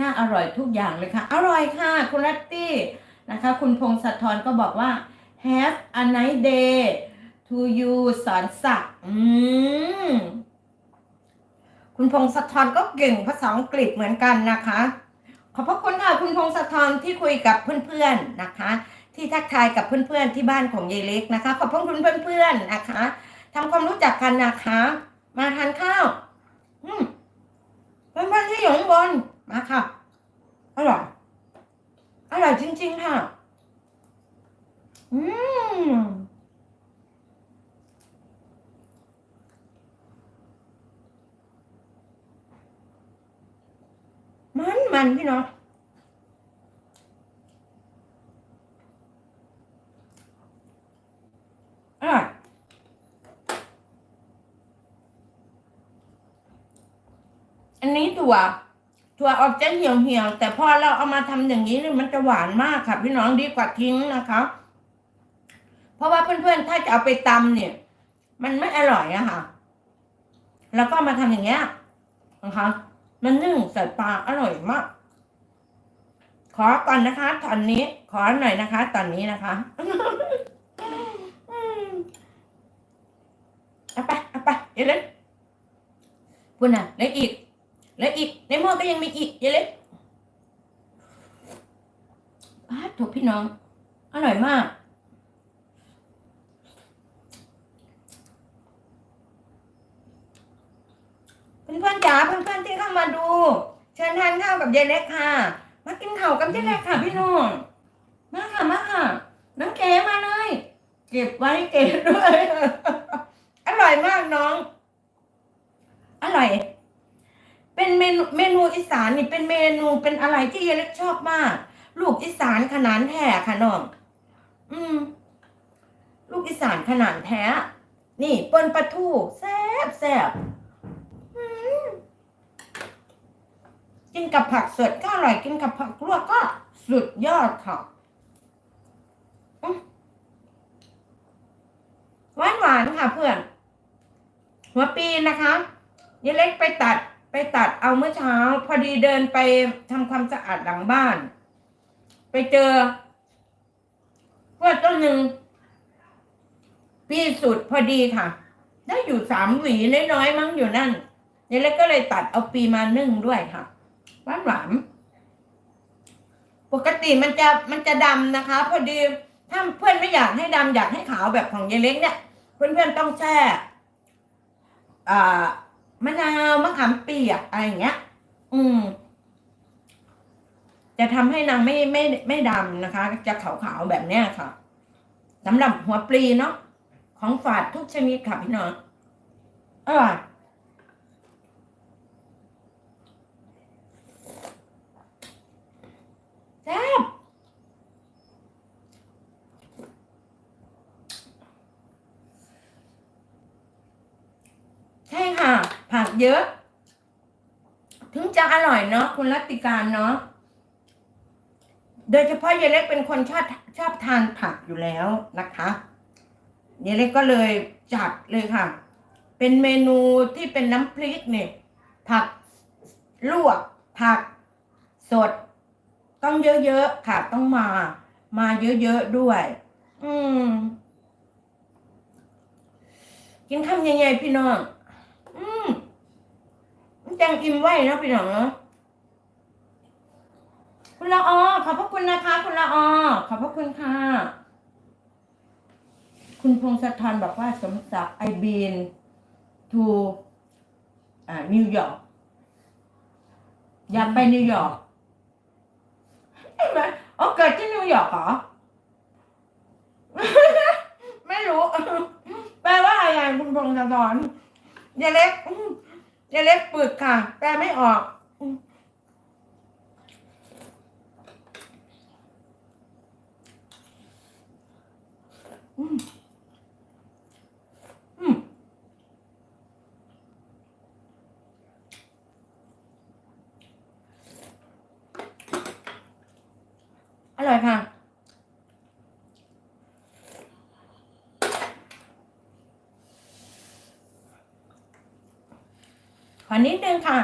น่าอร่อยทุกอย่างเลยค่ะ อร่อยค่ะ คุณรัตตี้นะคะ คุณพงศธรก็บอกว่า have a nice day to you สอนศักดิ์อืมคุณพงศธรก็เก่งภาษาอังกฤษเหมือนกันนะคะ ขอบพระคุณค่ะ คุณพงศธรที่คุยกับเพื่อนๆนะคะ ที่ทักทายกับเพื่อนๆที่บ้านของยายเล็กนะคะ ขอบพระคุณเพื่อนๆนะคะทำความรู้จักกันนะคะ มาทานข้าว อืมเพื่อนๆที่อยู่ข้างบน มาค่ะ อร่อย อร่อยจริง ๆ ค่ะ อืมมันมันพี่น้องอร่อยอันนี้ถั่ว ถั่วออกจะเหี่ยวเหี่ยวๆแต่พอเราเอามาทำอย่างนี้เนี่ยมันจะหวานมากค่ะ พี่น้องดีกว่าทิ้งนะคะ เพราะว่าเพื่อนๆถ้าจะเอาไปตำเนี่ย มันไม่อร่อยอะค่ะ แล้วก็มาทำอย่างเงี้ยนะคะ มันนึ่งใส่ปลาอร่อยมาก ขอก่อนนะคะ ตอนนี้ ขอหน่อยนะคะ ตอนนี้นะคะเอาไปเอาไปเดี๋ยวเล็กพูดนะเล็กอีก เล็กอีกในหม้อก็ยังมีอีกเดี๋ยวเล็กอ้าถูกพี่น้อง อร่อยมากเพื่อนๆจ๋าเพื่อนๆที่เข้ามาดู เชิญทานข้าวกับยายเล็กค่ะ มากินข้าวกับยายเล็กค่ะพี่น้องมาค่ะมาค่ะน้องเก๋มาเลย เก็บไว้เก็บด้วย อร่อยมากน้อง อร่อย เป็นเมนูเมนูอี สานนี่เป็นเมนูเป็นอะไรที่ยายเล็กชอบมาก ลูกอีสานขนาดแท้ค่ะน้อง อืม ลูกอีสานขนาดแท้ นี่เปิ้นปลาทูแซ่บแซ่บกินกับผักสดก็อร่อยกินกับผักลวกก็สุดยอดค่ะหวานหวานค่ะเพื่อน หัวปีนะคะยายเล็กไปตัด ไปตัดเอาเมื่อเช้า พอดีเดินไปทำความสะอาดหลังบ้าน ไปเจอกล้วยต้นหนึ่งปีสุดพอดีค่ะ ได้อยู่สามหวีน้อยๆมั้งอยู่นั่นยายเล็กก็เลยตัดเอาปีมานึ่งด้วยค่ะหวานหวานปกติมันจะมันจะดำนะคะ พอดีถ้าเพื่อนไม่อยากให้ดำอยากให้ขาวแบบของยายเล็กเนี่ย เพื่อนๆต้องแช่อ่า มะนาวมะขามเปียกอะไรอย่างเงี้ย อืม จะทำให้นางไม่ไม่ไม่ดำนะคะ จะขาวๆแบบเนี้ยค่ะสำหรับหัวปลีเนาะของฝาดทุกชนิดค่ะพี่น้องอร่อยแซ่บใช่ค่ะ เยอะ ถึงจะอร่อยเนาะคุณรัติการเนาะโดยเฉพาะยายเล็กเป็นคนชอบชอบทานผักอยู่แล้วนะคะยายเล็กก็เลยจัดเลยค่ะ เป็นเมนูที่เป็นน้ำพริกเนี่ยผักลวก ผักสด ต้องเยอะๆค่ะ ต้องมา มาเยอะๆด้วย อืม กินคำใหญ่ๆพี่น้อง จังอิ่มไว้เนาะพี่น้องเนาะคุณละออขอบพระคุณนะคะ คุณละออขอบพระคุณค่ะ คุณพงศธรบอกว่าสมศักดิ์ไอบีน to อ่านิวยอร์กอยากไปนิวยอร์กใช่ไหมอ๋อเกิดที่นิวยอร์กเหรอ ไม่รู้ แปลว่าอะไรคุณพงศธรยาเล็กอื ยายเล็กปึกค่ะ แปลไม่ออกอืมอืมอืมอร่อยค่ะ ขอนิดนึงค่ะ